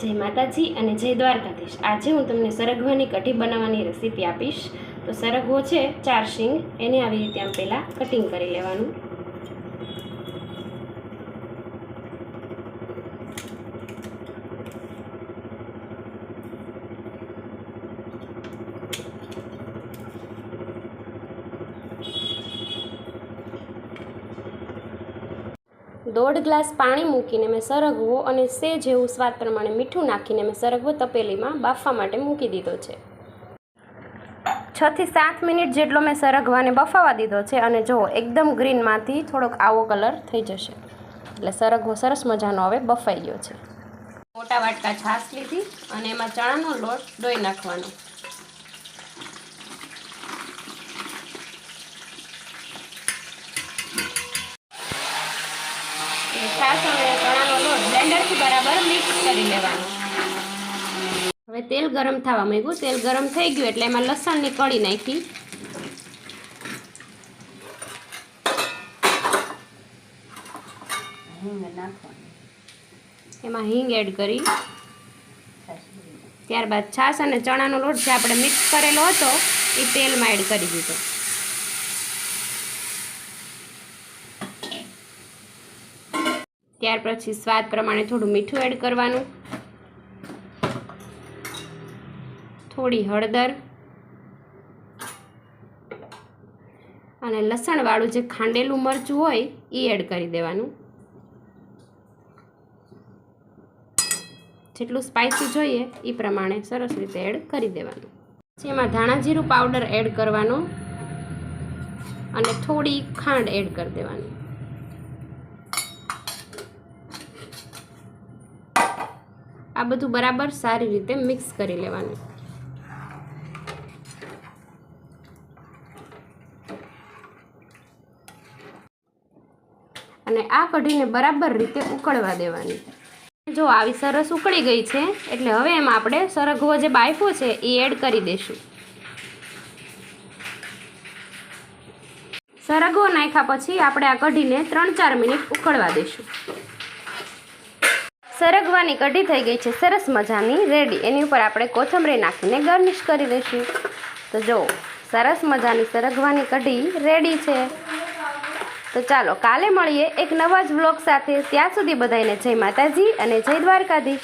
જય માતાજી અને જય દ્વારકાધીશ. આજે હું તમને સરગવાની કઢી બનાવવાની રેસીપી આપીશ. તો સરગવો છે ચાર શીંગ, એને આવી રીતે આમ પહેલાં કટિંગ કરી લેવાનું. દોઢ ગ્લાસ પાણી મૂકીને મેં સરગવો અને સે જેવું સ્વાદ પ્રમાણે મીઠું નાખીને મેં સરગવો તપેલીમાં બાફવા માટે મૂકી દીધો છે. છથી સાત મિનિટ જેટલો મેં સરગવાને બફાવા દીધો છે અને જો એકદમ ગ્રીનમાંથી થોડોક આવો કલર થઈ જશે. એટલે સરગવો સરસ મજાનો હવે બફાઈ ગયો છે. મોટા વાટકા છાશ લીધી અને એમાં ચણાનો લોટ ડોઈ નાખવાનો. છાશ અને ચણાનો લોટ બ્લેન્ડરથી બરાબર મિક્સ કરી લેવાનો હવે તેલ ગરમ થવા માંગ્યું તેલ ગરમ થઈ ગયું એટલે એમાં લસણની કળી નાખી. એમાં હિંગ એડ કરી. ત્યારબાદ છાશ અને ચણાનો લોટ જે આપણે મિક્સ કરેલો હતો, એ તેલમાં એડ કરી દીધો. ત્યાર પછી સ્વાદ પ્રમાણે થોડું મીઠું એડ કરવાનું. થોડી હળદર. અને લસણવાળું જે ખાંડેલું મરચું હોય એ એડ કરી દેવાનું. જેટલું સ્પાઇસી જોઈએ એ પ્રમાણે સરસ રીતે એડ કરી દેવાનું. પછી એમાં ધાણા પાવડર એડ કરવાનો. અને થોડી ખાંડ એડ કરી દેવાની. આ બધું બરાબર સારી રીતે મિક્સ કરી લેવાનું. અને આ કઢીને બરાબર રીતે ઉકળવા દેવાની. જો આવી સરસ ઉકળી ગઈ છે, એટલે હવે એમાં આપણે સરગવો જે બાયફો છે, એ એડ કરી દઈશું સરગવો નાખ્યા પછી આપણે આ કઢીને ત્રણ ચાર મિનિટ ઉકળવા દઈશું સરગવાની કઢી થઈ ગઈ છે. સરસ મજાની. રેડી એની ઉપર આપણે કોથમરી નાખીને ગાર્નિશ કરી દઈશું. તો જો, સરસ મજાની સરગવાની કઢી રેડી છે. તો ચાલો, કાલે મળીએ એક નવા જ વ્લોગ સાથે. ત્યાં સુધી બધાને જય માતાજી અને જય દ્વારકાધીશ.